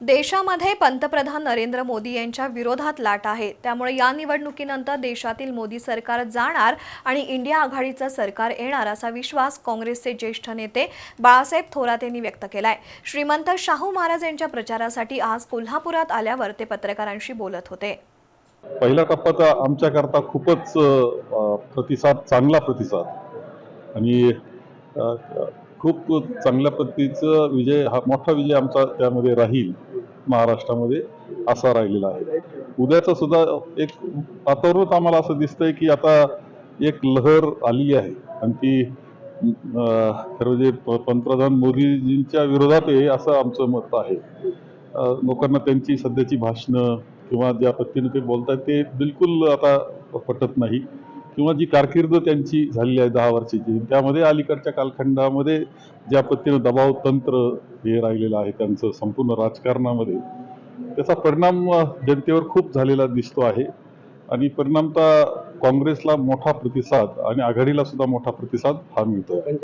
देशामध्ये पंतप्रधान नरेंद्र मोदी यांच्या विरोधात लाट आहे. त्यामुळे या निवडणुकीनंतर देशातील मोदी सरकार जाणार आणि इंडिया आघाडीचं सरकार येणार असा विश्वास काँग्रेसचे ज्येष्ठ नेते बाळासाहेब थोरात यांनी व्यक्त केलाय. श्रीमंत शाहू महाराज यांच्या प्रचारासाठी आज कोल्हापुरात आल्यावर ते पत्रकारांशी बोलत होते. पहिल्या टप्पा आमच्याकरता खूपच प्रतिसाद चांगला प्रतिसाद. आणि खूप चांगल्या पद्धतीचं विजय हा मोठा विजय आमचा त्यामध्ये राहील महाराष्ट्रामध्ये असा राहिलेला आहे. उद्याचं सुद्धा एक वातावरणच आम्हाला असं दिसतंय की आता एक लहर आली आहे. आणि ती खरं म्हणजे प- पंतप्रधान मोदीजींच्या विरोधात आहे असं आमचं मत आहे. लोकांना त्यांची सध्याची भाषणं किंवा ज्या पद्धतीने ते बोलतात ते बिलकुल आता पटत नाही. किंवा जी कारकीर्द त्यांची झालेली आहे दहा वर्षाची त्यामध्ये अलीकडच्या कालखंडामध्ये ज्या पद्धतीनं दबाव तंत्र हे राहिलेलं आहे त्यांचं संपूर्ण राजकारणामध्ये त्याचा परिणाम जनतेवर खूप झालेला दिसतो आहे. आणि परिणामतः काँग्रेसला मोठा प्रतिसाद आणि आघाडीला सुद्धा मोठा प्रतिसाद हा मिळतो